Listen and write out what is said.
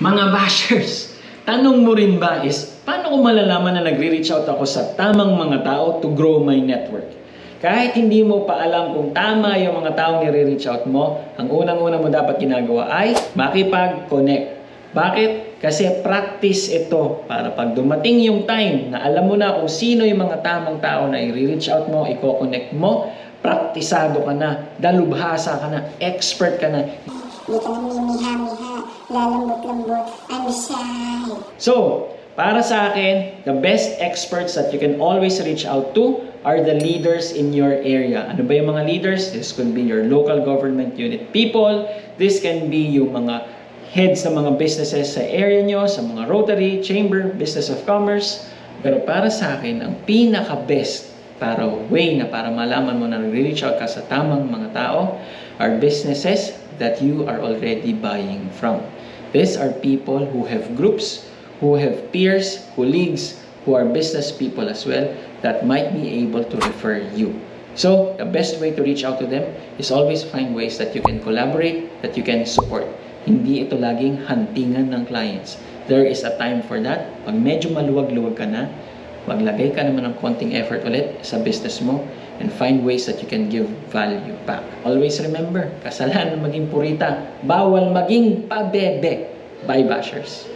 Mga bashers, tanong mo rin ba is, paano ko malalaman na nagre-reach out ako sa tamang mga tao to grow my network? Kahit hindi mo pa alam kung tama yung mga taong nire-reach out mo, ang unang-una mo dapat ginagawa ay makipag-connect. Bakit? Kasi practice ito para pag dumating yung time na alam mo na kung sino yung mga tamang tao na i-reach out mo, i-connect mo, praktisado ka na, dalubhasa ka na, expert ka na, Hindi ka na lalambot-lambot, I'm shy. So, para sa akin, the best experts that you can always reach out to are the leaders in your area. Ano ba yung mga leaders? This could be your local government unit people. This can be yung mga heads ng mga businesses sa area nyo, sa mga Rotary, Chamber, Business of Commerce. Pero para sa akin, ang pinaka-best para way na para malaman mo na nag-reach out ka sa tamang mga tao are businesses that you are already buying from. These are people who have groups, who have peers, colleagues, who are business people as well that might be able to refer you. So, the best way to reach out to them is always find ways that you can collaborate, that you can support. Hindi ito laging hantingan ng clients. There is a time for that. Pag medyo maluwag-luwag ka na, maglagay ka naman ng konting effort ulit sa business mo and find ways that you can give value back. Always remember, kasalanan maging purita, bawal maging pabebe. Bye bashers.